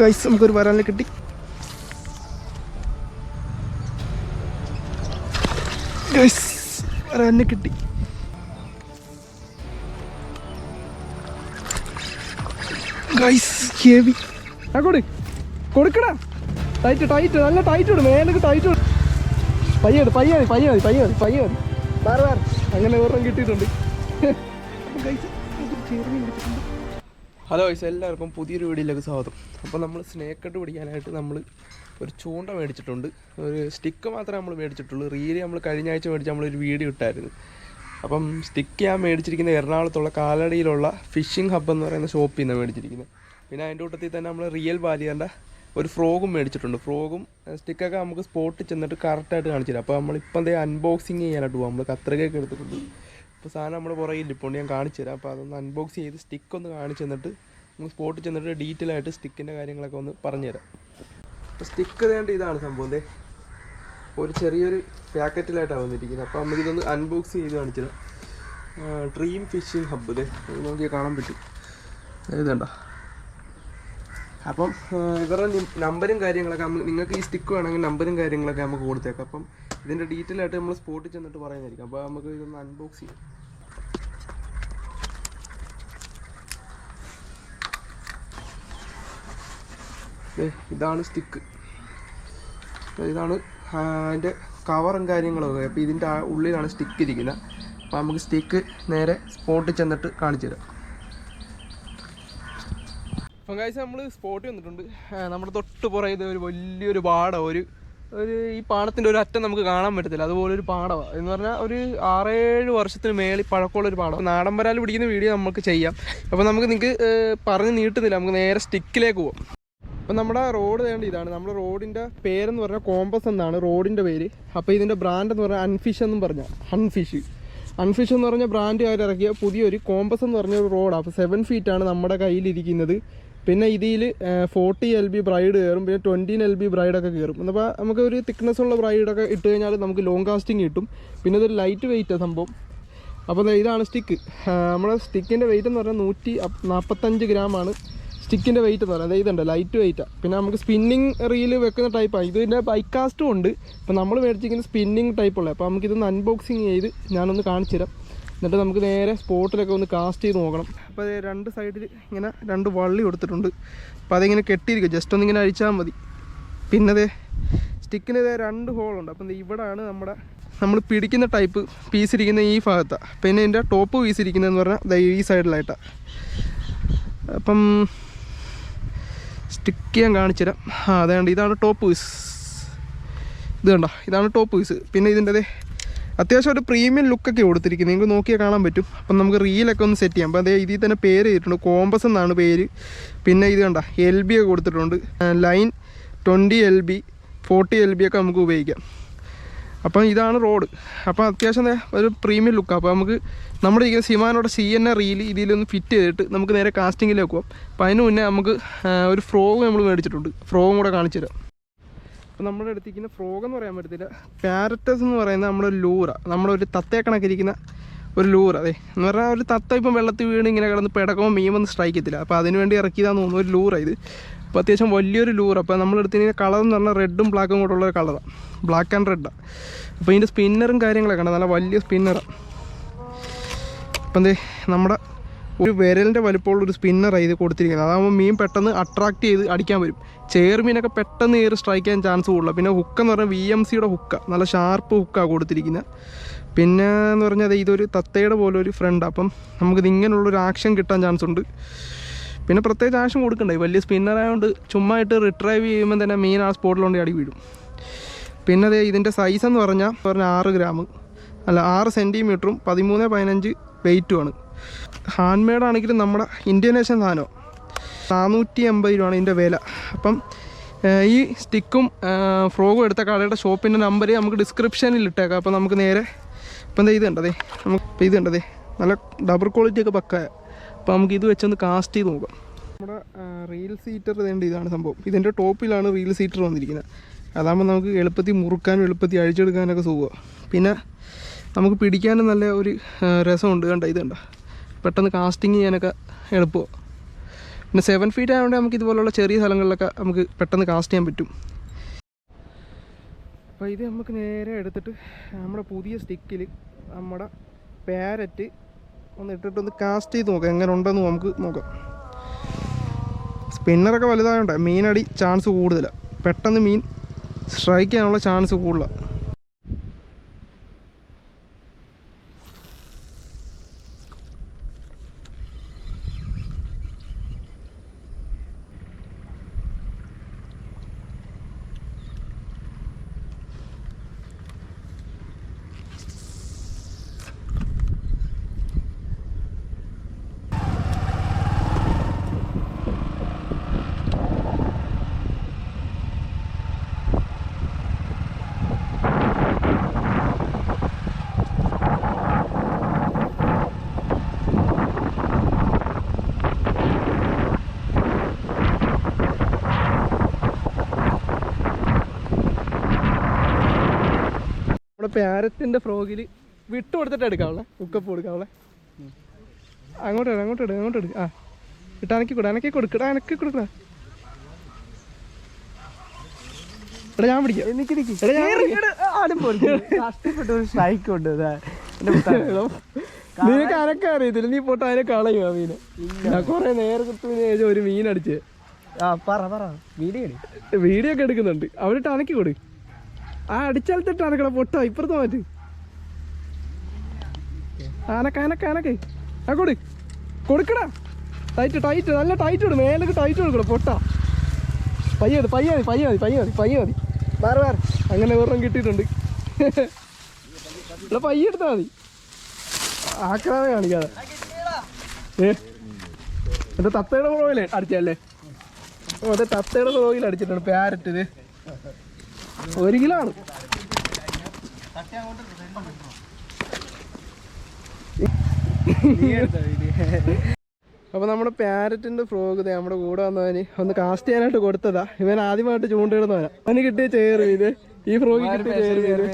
Guys നമുക്കൊരു വരാനിൽ കിട്ടി guys വരാനിൽ കിട്ടി ഗൈസ് ഹെവി ആ കൊടു. കൊടുക്കടാ. ടൈറ്റ് ടൈറ്റ് നല്ല ടൈറ്റ് ഇടും. മേലേക്ക് ടൈറ്റ് ഇടും. പയ്യ മതി പയ്യ മതി പയ്യ മതി പയ്യ മതി പയ്യ മതി. വേറെ വേറെ. അങ്ങനെ ഒരെണ്ണം കിട്ടിയിട്ടുണ്ട്. ഗൈസ് ഹലോ ഗൈസ് എല്ലാവർക്കും പുതിയൊരു വീഡിയോയിലേക്ക് സ്വാഗതം. അപ്പോൾ നമ്മൾ സ്നേക്ക് കട്ട് പിടിക്കാനായിട്ട് നമ്മൾ ഒരു ചൂണ്ട മേടിച്ചിട്ടുണ്ട്. ഒരു സ്റ്റിക്ക് മാത്രമേ നമ്മൾ മേടിച്ചിട്ടുള്ളൂ. റീൽ നമ്മൾ കഴിഞ്ഞ ആഴ്ച മേടിച്ച് നമ്മളൊരു വീഡിയോ ഇട്ടായിരുന്നു. അപ്പം സ്റ്റിക്ക് ഞാൻ മേടിച്ചിരിക്കുന്ന എറണാകുളത്തുള്ള കാലടിയിലുള്ള ഫിഷിംഗ് ഹബ്ബ് എന്ന് പറയുന്ന ഷോപ്പിൽ നിന്നാണ് മേടിച്ചിരിക്കുന്നത്. പിന്നെ അതിന്റെ കൂട്ടത്തിൽ തന്നെ നമ്മൾ റിയൽ ബാലിയറിന്റെ ഒരു ഫ്രോഗും മേടിച്ചിട്ടുണ്ട്. ഫ്രോഗും സ്റ്റിക്കൊക്കെ നമുക്ക് സ്പോട്ടിൽ ചെന്നിട്ട് കറക്റ്റായിട്ട് കാണിച്ചു തരാം അപ്പോൾ നമ്മളിപ്പം എന്തേ അൺബോക്സിങ് ചെയ്യാനായിട്ട് പോകും നമ്മൾ കത്രികയൊക്കെ എടുത്തിട്ടുണ്ട്. ഇപ്പോൾ സാധനം നമ്മുടെ പുറകിൽ ഇപ്പോൾ ഞാൻ കാണിച്ചു തരാം. അപ്പോൾ അതൊന്ന് അൺബോക്സ് ചെയ്ത് സ്റ്റിക്ക് ഒന്ന് കാണിച്ചു തന്നിട്ട് നമുക്ക് സ്പോട്ട് ചെന്നിട്ട് ഡീറ്റെയിൽ ആയിട്ട് സ്റ്റിക്കിന്റെ കാര്യങ്ങളൊക്കെ ഒന്ന് പറഞ്ഞു തരാം. അപ്പോൾ സ്റ്റിക്ക് വേണ്ട ഇതാണ് സംഭവം ദേ. ഒരു ചെറിയൊരു പാക്കറ്റിലായിട്ടാണ് വന്നിരിക്കുന്നത്. അപ്പോൾ നമുക്കിതൊന്ന് അൺബോക്സ് ചെയ്ത് കാണിച്ചത് ഡ്രീം ഫിഷിംഗ് ഹബ്ബ് ഇത് നോക്കിയാൽ കാണാൻ പറ്റും. ഇതുണ്ട? അപ്പം ഇവരുടെ നമ്പരും കാര്യങ്ങളൊക്കെ നിങ്ങൾക്ക് ഈ സ്റ്റിക്ക് വേണമെങ്കിൽ നമ്പരും കാര്യങ്ങളൊക്കെ നമുക്ക് കൊടുത്തേക്കാം. അപ്പം ഇതിന്റെ ഡീറ്റെയിൽ ആയിട്ട് നമ്മൾ സ്പോട്ടിൽ ചെന്നിട്ട് പറയുന്നതായിരിക്കും. അപ്പോൾ നമുക്ക് ഇതൊന്ന് അൺബോക്സ് ചെയ്യാം. ഇതാണ് സ്റ്റിക്ക് ഇതാണ് അതിന്റെ കവറും കാര്യങ്ങളൊക്കെ. അപ്പോൾ ഇതിന്റെ ഉള്ളിലാണ് സ്റ്റിക്ക് ഇരിക്കുന്നത്. അപ്പോൾ നമുക്ക് സ്റ്റിക്ക് നേരെ സ്പോട്ടിൽ ചെന്നിട്ട് കാണിച്ചു തരാം അപ്പം കാഴ്ച നമ്മൾ സ്പോട്ടിൽ വന്നിട്ടുണ്ട്. നമ്മുടെ തൊട്ട് പുറകിൽ ഒരു വലിയൊരു പാടം ഒരു ഒരു ഈ പാടത്തിന്റെ ഒരു അറ്റം നമുക്ക് കാണാൻ പറ്റത്തില്ല. അതുപോലെ ഒരു പാടമാണ് എന്ന് പറഞ്ഞാൽ ഒരു ആറേഴ് വർഷത്തിന് മേളിൽ പഴക്കമുള്ള ഒരു പാടം. നാടൻ വരാൽ പിടിക്കുന്ന വീഡിയോ നമുക്ക് ചെയ്യാം. അപ്പോൾ നമുക്ക് നിങ്ങൾക്ക് പറഞ്ഞ് നീട്ടുന്നില്ല. നമുക്ക് നേരെ സ്റ്റിക്കിലേക്ക് പോകാം അപ്പം നമ്മുടെ റോഡ് വേണ്ട ഇതാണ്. നമ്മുടെ റോഡിന്റെ പേരെന്ന് പറഞ്ഞാൽ കോമ്പസ് എന്നാണ് റോഡിന്റെ പേര്. അപ്പോൾ ഇതിന്റെ ബ്രാൻഡ് എന്ന് പറഞ്ഞാൽ അൺഫിഷ് എന്നും പറഞ്ഞാൽ അൺഫിഷ് അൺഫിഷ് എന്ന് പറഞ്ഞ ബ്രാൻഡുകാർ ഇറക്കിയ പുതിയൊരു കോമ്പസ് എന്ന് പറഞ്ഞ ഒരു റോഡാണ് അപ്പോൾ സെവൻ ഫീറ്റാണ് നമ്മുടെ കയ്യിലിരിക്കുന്നത്. പിന്നെ ഇതിൽ ഫോർട്ടി എൽ ബി ബ്രൈഡ് കയറും പിന്നെ ട്വന്റീൻ എൽ ബി ബ്രൈഡൊക്കെ കയറും. അപ്പോൾ നമുക്ക് ഒരു തിക്നെസ് ഉള്ള ബ്രൈഡൊക്കെ ഇട്ട് കഴിഞ്ഞാൽ നമുക്ക് ലോങ് കാസ്റ്റിംഗ് കിട്ടും. പിന്നെ ഇതൊരു ലൈറ്റ് വെയിറ്റാണ് സംഭവം. അപ്പോൾ ഇതാണ് സ്റ്റിക്ക് നമ്മുടെ സ്റ്റിക്കിന്റെ വെയിറ്റ് എന്ന് പറഞ്ഞാൽ നൂറ്റി നാൽപ്പത്തഞ്ച് ഗ്രാമാണ് സ്റ്റിക്കിന്റെ വെയിറ്റ് എന്ന് പറയുന്നത് ഇതുണ്ട് ലൈറ്റ് വെയിറ്റാണ് പിന്നെ നമുക്ക് സ്പിന്നിങ് റീൽ വെക്കുന്ന ടൈപ്പാണ് ഇതിന്റെ ബൈക്കാസ്റ്റും ഉണ്ട്. അപ്പോൾ നമ്മൾ മേടിച്ചിരിക്കുന്ന സ്പിന്നിങ് ടൈപ്പുള്ള അപ്പോൾ നമുക്കിതൊന്ന് അൺബോക്സിങ് ചെയ്ത് ഞാനൊന്ന് കാണിച്ചു തരാം എന്നിട്ട് നമുക്ക് നേരെ സ്പോട്ടിലൊക്കെ ഒന്ന് കാസ്റ്റ് ചെയ്ത് നോക്കണം. അപ്പോൾ രണ്ട് സൈഡിൽ ഇങ്ങനെ രണ്ട് വള്ളി കൊടുത്തിട്ടുണ്ട്. അപ്പോൾ അതിങ്ങനെ കെട്ടിയിരിക്കും ജസ്റ്റ് ഒന്നിങ്ങനെ അഴിച്ചാൽ മതി. പിന്നെ അതേ സ്റ്റിക്കിന് ഇതേ രണ്ട് ഹോളുണ്ട് അപ്പം ഇവിടാണ് നമ്മുടെ നമ്മൾ പിടിക്കുന്ന ടൈപ്പ് പീസ് ഇരിക്കുന്ന ഈ ഭാഗത്താണ് പിന്നെ ഇതിന്റെ ടോപ്പ് പീസ് ഇരിക്കുന്നതെന്ന് പറഞ്ഞാൽ ഈ സൈഡിലായിട്ടാണ് അപ്പം സ്റ്റിക്ക് ഞാൻ കാണിച്ചുതരാം. ആ അതേണ്ട ഇതാണ് ടോപ്പ് പീസ് ഇത് കണ്ടോ? ഇതാണ് ടോപ്പ് പീസ് പിന്നെ ഇതിന്റെ അത്യാവശ്യം ഒരു പ്രീമിയം ലുക്കൊക്കെ കൊടുത്തിരിക്കുന്നത്. നിങ്ങൾക്ക് നോക്കിയാൽ കാണാൻ പറ്റും. അപ്പം നമുക്ക് റീലൊക്കെ ഒന്ന് സെറ്റ് ചെയ്യാം. അപ്പം അതേ ഇതിൽ തന്നെ പേര് ചെയ്തിട്ടുണ്ട് കോമ്പസ് എന്നാണ് പേര്. പിന്നെ ഇത് കണ്ട എൽ ബി ഒക്കെ കൊടുത്തിട്ടുണ്ട്. Line twenty L B forty L B ഒക്കെ നമുക്ക് ഉപയോഗിക്കാം. അപ്പം ഇതാണ് റോഡ് അപ്പോൾ അത്യാവശ്യം ഒരു പ്രീമിയം ലുക്കാണ് അപ്പോൾ നമുക്ക് നമ്മുടെ ഈ സിമാനോടെ സി എൻ എ റീൽ ഇതിലൊന്ന് ഫിറ്റ് ചെയ്തിട്ട് നമുക്ക് നേരെ കാസ്റ്റിങ്ങിലേക്ക് പോകാം അപ്പോൾ അതിന് മുന്നേ നമുക്ക് ഒരു ഫ്രോഗ് നമ്മൾ മേടിച്ചിട്ടുണ്ട്. ഫ്രോഗും കൂടെ കാണിച്ചു തരാം. അപ്പോൾ നമ്മുടെ അടുത്തിരിക്കുന്ന ഫ്രോഗ് എന്ന് പറയാൻ പറ്റത്തില്ല. പാരറ്റസ് എന്ന് പറയുന്നത് നമ്മുടെ ലൂറ. നമ്മുടെ ഒരു തത്തയെ കണക്കിരിക്കുന്ന ഒരു ലൂറ. അതെ എന്ന് പറഞ്ഞാൽ ഒരു തത്ത ഇപ്പം വെള്ളത്തിൽ വീണ് ഇങ്ങനെ കിടന്ന് പിടക്കുമ്പോൾ മീൻ വന്ന് സ്ട്രൈക്ക് ചെയ്യത്തില്ല. അപ്പോൾ അതിന് വേണ്ടി ഇറക്കിയതാന്ന് തോന്നുന്നു ഒരു ലൂറ ഇത്. അപ്പോൾ അത്യാവശ്യം വലിയൊരു ലൂറ. അപ്പോൾ നമ്മൾ എടുത്തിരിക്കുന്ന കളർ എന്ന് പറഞ്ഞാൽ റെഡും ബ്ലാക്കും കൂടെ കളറാണ് ബ്ലാക്ക് ആൻഡ് റെഡാണ് അപ്പോൾ ഇതിന്റെ സ്പിന്നറും കാര്യങ്ങളൊക്കെ ഉണ്ട്. നല്ല വലിയ സ്പിന്നറാണ് അപ്പം എന്തേ നമ്മുടെ ഒരു വിരലിന്റെ വലിപ്പമുള്ള ഒരു സ്പിന്നർ ഇത് കൊടുത്തിരിക്കുന്നത്. അതാകുമ്പോൾ മീൻ പെട്ടെന്ന് അട്രാക്ട് ചെയ്ത് അടിക്കാൻ വരും. ചെയർ മീനൊക്കെ പെട്ടെന്ന് കയറി സ്ട്രൈക്ക് ചെയ്യാൻ ചാൻസ് കൂടുതലാണ് പിന്നെ ഹുക്ക് എന്ന് പറഞ്ഞാൽ വി എം സിയുടെ ഹുക്ക നല്ല ഷാർപ്പ് ഹുക്കാണ് കൊടുത്തിരിക്കുന്നത് പിന്നെ എന്ന് പറഞ്ഞാൽ ഇതൊരു തത്തയുടെ പോലെ ഒരു ഫ്രണ്ട് അപ്പം നമുക്കിത് ഇങ്ങനെയുള്ളൊരു ആക്ഷൻ കിട്ടാൻ ചാൻസ് ഉണ്ട്. പിന്നെ പ്രത്യേകിച്ച് ആക്ഷൻ കൊടുക്കണ്ടേ? വലിയ സ്പിന്നർ ആയതുകൊണ്ട് ചുമ്മാ ആയിട്ട് റിട്രൈവ് ചെയ്യുമ്പോൾ തന്നെ മീൻ ആ സ്പോട്ടിലുണ്ട് അടി വീഴും. പിന്നെ അതേ ഇതിന്റെ സൈസ് എന്ന് പറഞ്ഞാൽ പറഞ്ഞാൽ ആറ് ഗ്രാം അല്ല ആറ് സെന്റിമീറ്ററും പതിമൂന്ന് പതിനഞ്ച് വെയിറ്റുമാണ് ഹാൻഡ് മെയ്ഡ് ആണെങ്കിലും നമ്മുടെ ഇന്ത്യനേഷൻ സാധനം. നാനൂറ്റി എൺപത് രൂപയാണ് ഇതിന്റെ വില. അപ്പം ഈ സ്റ്റിക്കും ഫ്രോഗും എടുത്ത കടയുടെ ഷോപ്പിന്റെ നമ്പർ നമുക്ക് ഡിസ്ക്രിപ്ഷനിൽ ഇട്ടേക്കാം. അപ്പോൾ നമുക്ക് നേരെ ഇപ്പം ഇത് കണ്ടതേ. നമുക്ക് ഇപ്പം ഇത് കണ്ടതേ. നല്ല ഡബിൾ ക്വാളിറ്റി ഒക്കെ പക്കായ അപ്പോൾ നമുക്ക് ഇത് വെച്ചൊന്ന് കാസ്റ്റ് ചെയ്ത് നോക്കാം. നമ്മുടെ റീൽ സീറ്റർ ഇതേണ്ട ഇതാണ് സംഭവം. ഇതിന്റെ ടോപ്പിലാണ് റീൽ സീറ്റർ വന്നിരിക്കുന്നത്. അതാകുമ്പോൾ നമുക്ക് എളുപ്പത്തിൽ മുറുക്കാനും എളുപ്പത്തിൽ അഴിച്ചെടുക്കാനൊക്കെ സുഖമാണ് പിന്നെ നമുക്ക് പിടിക്കാനും നല്ല ഒരു രസമുണ്ട്. കണ്ട ഇത് കണ്ട? പെട്ടെന്ന് കാസ്റ്റിങ് ചെയ്യാനൊക്കെ എളുപ്പമാണ് പിന്നെ സെവൻ ഫീറ്റ് ആയതുകൊണ്ട് നമുക്ക് ഇതുപോലുള്ള ചെറിയ സ്ഥലങ്ങളിലൊക്കെ നമുക്ക് പെട്ടെന്ന് കാസ്റ്റ് ചെയ്യാൻ പറ്റും. അപ്പോൾ ഇത് നമുക്ക് നേരെ എടുത്തിട്ട് നമ്മുടെ പുതിയ സ്റ്റിക്കിൽ നമ്മുടെ പാരറ്റ് ഒന്ന് ഇട്ടിട്ടൊന്ന് കാസ്റ്റ് ചെയ്ത് നോക്കാം. എങ്ങനെ ഉണ്ടെന്ന് നമുക്ക് നോക്കാം. സ്പിന്നറൊക്കെ വലുതായോണ്ട് മീനടി ചാൻസ് കൂടുതലാണ് പെട്ടെന്ന് മീൻ സ്ട്രൈക്ക് ചെയ്യാനുള്ള ചാൻസ് കൂടുതലാണ് പാരറ്റിന്റെ ഫ്രോഗിൽ വിട്ടു കൊടുത്തിട്ട് എടുക്കാവുള്ളേ? ഉക്കപ്പ് കൊടുക്കാവുള്ളേ? അങ്ങോട്ട് ഇട് അങ്ങോട്ട് ഇട് അങ്ങോട്ട് ഇട്. ആ. ഇട്ട് അനക്കി കൊടു അനക്കി കൊടുക്കടാ അനക്കി കൊടുക്കടാ എടാ ഞാൻ പിടിക്കാം. എനിക്ക് എടാ ഞാൻ പിടിക്കാം. കഷ്ടപ്പെട്ട ഒരു സ്ട്രൈക്ക് ഉണ്ട് നിനക്ക് അനക്കാൻ അറിയത്തില്ല? നീ പോട്ട് അതിനെ കളയുക മീനെ? ഞാൻ കുറെ നേരത്തെ ഒരു മീൻ അടിച്ച് ആ പറ പറ. വീഡിയോ വീഡിയോ ഒക്കെ എടുക്കുന്നുണ്ട്. അവിടെ അനക്കി കൊടു ആ അടിച്ചാലത്തിട്ടാണ് അനക്കട പൊട്ട ഇപ്പുറത്ത് മാറ്റ്. ആനക്ക ആനക്ക ആ കൊടു. കൊടുക്കടാ. ടൈറ്റ് ടൈറ്റ് നല്ല ടൈറ്റ് ഇടും. മേലേക്ക് ടൈറ്റ് കൊടുക്കണം. പൊട്ട. പയ്യ മതി പയ്യ മതി പയ്യ മതി പയ്യ മതി പയ്യ മതി. വേറെ വേറെ അങ്ങനെ ഒരെണ്ണം കിട്ടിയിട്ടുണ്ട്. ഇവിടെ പയ്യ എടുത്താൽ മതി. ആക്രാമം കാണിക്കാതെ. ഏ? എന്റെ തത്തയുടെ പുറകിലേ അടിച്ചല്ലേ അതെ തത്തയുടെ പുറകിൽ അടിച്ചിട്ടുണ്ട്. പാരറ്റ് ഇത്. ഒരു കിലോ ആണ്. അപ്പൊ നമ്മുടെ പാരറ്റിന്റെ ഫ്രോഗ് ദേ നമ്മുടെ കൂടെ വന്നവന് ഒന്ന് കാസ്റ്റ് ചെയ്യാനായിട്ട് കൊടുത്തതാ. ഇവൻ ആദ്യമായിട്ട് ചൂണ്ടിടുന്നവനാ. അവന് കിട്ടിയ ചേറ് ഇത്. ഈ ഫ്രോഗ് കിട്ടിയ ചേറ് ഇത്.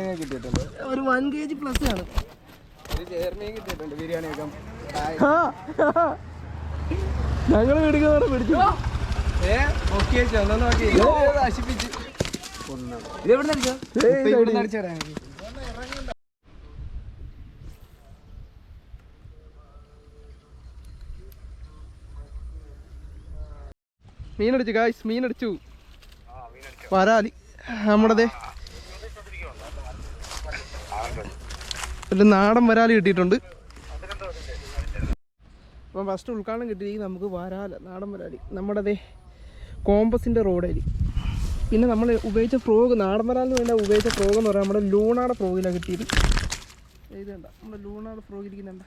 ഒരു വൺ കെ ജി പ്ലസ് ആണ് ഞങ്ങൾ പിടിക്കുന്നവരെ പിടിച്ചു. നശിപ്പിച്ച്? മീനടിച്ചു ഗായ്സ് മീനടിച്ചു. വരാലി നമ്മുടെ ഒരു നാടൻ വരാലി കിട്ടിയിട്ടുണ്ട്. അപ്പം ഫസ്റ്റ് ഉൾക്കാടനം കിട്ടിയിരിക്കും നമുക്ക് വരാല നാടൻ വരാലി നമ്മുടെ ദേ കോമ്പസിന്റെ റോഡേലി. പിന്നെ നമ്മൾ ഉപയോഗിച്ച ഫ്രോഗ് നാടൻ വരാലിന് വേണ്ട ഉപയോഗിച്ച ഫ്രോഗ് എന്ന് പറയാൻ നമ്മുടെ ലൂണാടെ ഫ്രോഗിലാണ് കിട്ടിയത്. ഇത് കണ്ട? നമ്മുടെ ലൂണാടെ ഫ്രോഗ് ഇരിക്കുന്നുണ്ട്.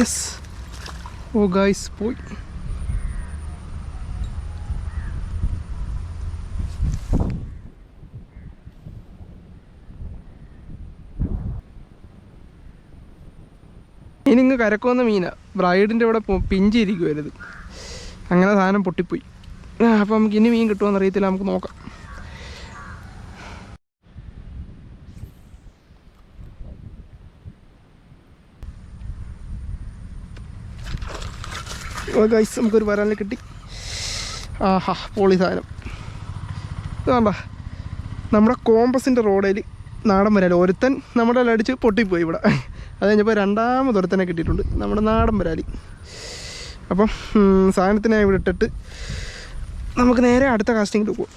യെസ് ഓ ഗായ്സ് പോയി. ഇനി ഇങ്ങ് കരക്കുവന്ന മീനാ. ബ്രൈഡിന്റെ ഇവിടെ പിഞ്ചിരിക്കുമായിരുന്നു അങ്ങനെ സാധനം പൊട്ടിപ്പോയി. അപ്പം നമുക്ക് ഇനി മീൻ കിട്ടുമോ എന്നറിയത്തില്ല നമുക്ക് നോക്കാം. ഗൈസ് നമുക്കൊരു വരാനിൽ കിട്ടി. ആഹാ പോളി സാധനം. വേണ്ട നമ്മുടെ കോമ്പസിന്റെ റോഡിൽ നാടൻ വരാൽ ഒരുത്തൻ നമ്മുടെ അടിച്ച് പൊട്ടിപ്പോയി ഇവിടെ. അത് കഴിഞ്ഞപ്പോൾ രണ്ടാമത് ഒരുത്തനെ കിട്ടിയിട്ടുണ്ട് നമ്മുടെ നാടൻ വരാലി. അപ്പം സാധനത്തിനെ ഇവിടെ ഇട്ടിട്ട് നമുക്ക് നേരെ അടുത്ത കാസ്റ്റിങ്ങിൽ പോകും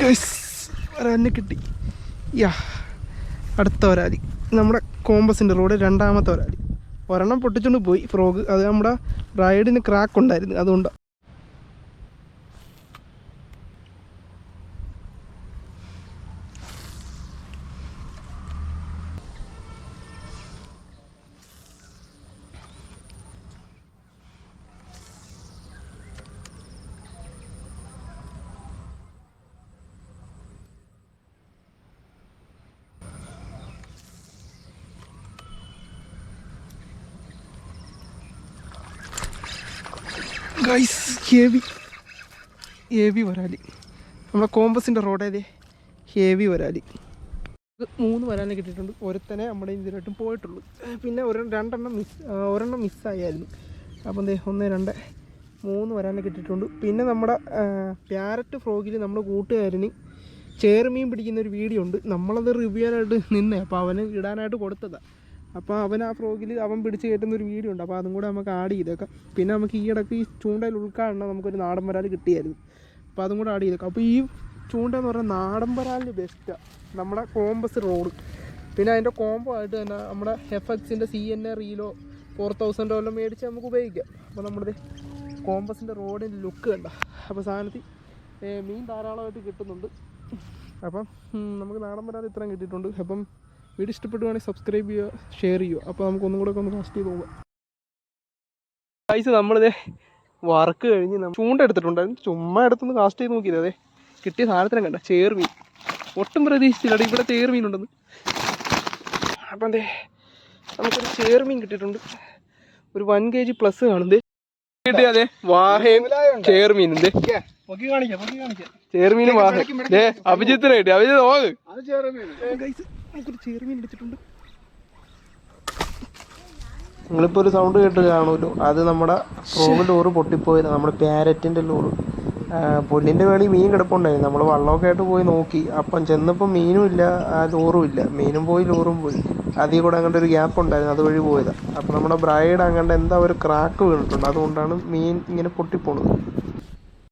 ഗൈസ് ഒരെന്നെ കിട്ടി. യാ അടുത്ത ഒരാതി നമ്മുടെ കോമ്പസിന്റെ റോഡ് രണ്ടാമത്തെ ഒരാതി ഒരെണ്ണം പൊട്ടിച്ചുകൊണ്ട് പോയി. ഫ്രോഗ് അത് നമ്മുടെ റൈഡിന് ക്രാക്ക് ഉണ്ടായിരുന്നു. അതുകൊണ്ടാണ് ഗൈസ് ഹേവി ഹേവി വരാലി. നമ്മുടെ കോമ്പസിന്റെ റോഡേതേ ഹേവി വരാലി. മൂന്ന് വരാനെ കിട്ടിയിട്ടുണ്ട്. ഒരുത്തനെ നമ്മുടെ ഇതിലായിട്ടും പോയിട്ടുള്ളൂ. പിന്നെ ഒരു രണ്ടെണ്ണം മിസ് ഒരെണ്ണം മിസ്സായായിരുന്നു അപ്പം എന്തേ ഒന്ന് രണ്ട് മൂന്ന് വരാനെ കിട്ടിയിട്ടുണ്ട്. പിന്നെ നമ്മുടെ പ്യാരറ്റ് ഫ്രോഗിൽ നമ്മുടെ കൂട്ടുകാരന് ചേർമീൻ പിടിക്കുന്ന ഒരു വീഡിയോ ഉണ്ട്. നമ്മളത് റിവ്യൂ ചെയ്യാനായിട്ട് നിന്നേ. അപ്പോൾ അവന് ഇടാനായിട്ട് കൊടുത്തതാണ് അപ്പോൾ അവൻ ആ ഫ്രോഗിൽ അവൻ പിടിച്ച് കയറ്റുന്ന ഒരു വീഡിയോ ഉണ്ട്. അപ്പോൾ അതും കൂടെ നമുക്ക് ആഡ് ചെയ്തേക്കാം. പിന്നെ നമുക്ക് ഈ ഇടയ്ക്ക് ഈ ചൂണ്ടയിൽ ഉൾക്കാണണം നമുക്കൊരു നാടൻ വരാൽ കിട്ടിയായിരുന്നു. അപ്പോൾ അതും കൂടെ ആഡ് ചെയ്തേക്കാം. അപ്പോൾ ഈ ചൂണ്ട എന്ന് പറഞ്ഞാൽ നാടൻ വരാലിന് ബെസ്റ്റാണ് നമ്മുടെ കോമ്പസ് റോഡ്. പിന്നെ അതിന്റെ കോംബോ ആയിട്ട് തന്നെ നമ്മുടെ എഫ് എക്സിന്റെ സി എൻ എ റീലോ ഫോർ തൗസൻഡോ എല്ലാം മേടിച്ച് നമുക്ക് ഉപയോഗിക്കാം. അപ്പോൾ നമ്മുടെ കോമ്പസിന്റെ റോഡിന്റെ ലുക്ക് കണ്ട. അപ്പോൾ സാധനത്തിൽ മീൻ ധാരാളമായിട്ട് കിട്ടുന്നുണ്ട്. അപ്പം നമുക്ക് നാടൻ വരാൽ ഇത്രയും കിട്ടിയിട്ടുണ്ട്. അപ്പം വീഡിയോ ഇഷ്ടപ്പെടുവാണെങ്കിൽ സബ്സ്ക്രൈബ് ചെയ്യുക ഷെയർ ചെയ്യുക. അപ്പോൾ നമുക്ക് ഒന്നും കൂടെ ഒക്കെ ഒന്ന് കാസ്റ്റ് ചെയ്ത് പോകാം പൈസ നമ്മളിതേ വർക്ക് കഴിഞ്ഞ് നമ്മ- ചൂണ്ട എടുത്തിട്ടുണ്ടായിരുന്നു ചുമ്മാ എടുത്തൊന്ന് കാസ്റ്റ് ചെയ്ത് നോക്കിയത്. അതെ കിട്ടിയ സാധനത്തിനെ കണ്ട ചേർമീൻ ഒട്ടും പ്രതീക്ഷിച്ചില്ല ഇവിടെ ചേർമീൻ ഉണ്ടെന്ന്. അപ്പം അതെ നമുക്കൊരു ചേർമീൻ കിട്ടിയിട്ടുണ്ട്. ഒരു വൺ കെ ജി പ്ലസ് കാണുന്നത് കിട്ടിയതെ വാഹയും കാണിക്കാം ചേർമീനും വാഹ. അഭിജിത്തിനെ കിട്ടി അഭിജിത്ത് നോക്ക് നമുക്കൊരു ചെറുമീൻ എടുത്തിട്ടുണ്ട് നിങ്ങളിപ്പോൾ ഒരു സൗണ്ട് കേട്ട് കാണുമല്ലോ. അത് നമ്മുടെ റോഡ് ലോറ് പൊട്ടിപ്പോയത്. നമ്മുടെ പാരറ്റിന്റെ ലോറ് പുല്ലിന്റെ വേളി മീൻ കിടപ്പുണ്ടായിരുന്നു നമ്മൾ വള്ളമൊക്കെ ആയിട്ട് പോയി നോക്കി. അപ്പം ചെന്നപ്പോൾ മീനും ഇല്ല ആ ലോറും ഇല്ല. മീനും പോയി ലോറും പോയി. അതിൽ കൂടെ അങ്ങോട്ട് ഒരു ഗ്യാപ്പ് ഉണ്ടായിരുന്നു. അതുവഴി പോയതാണ് അപ്പോൾ നമ്മുടെ ബ്രൈഡ് അങ്ങോട്ട് എന്താ ഒരു ക്രാക്ക് വീണിട്ടുണ്ട്. അതുകൊണ്ടാണ് മീൻ ഇങ്ങനെ പൊട്ടിപ്പോണത്.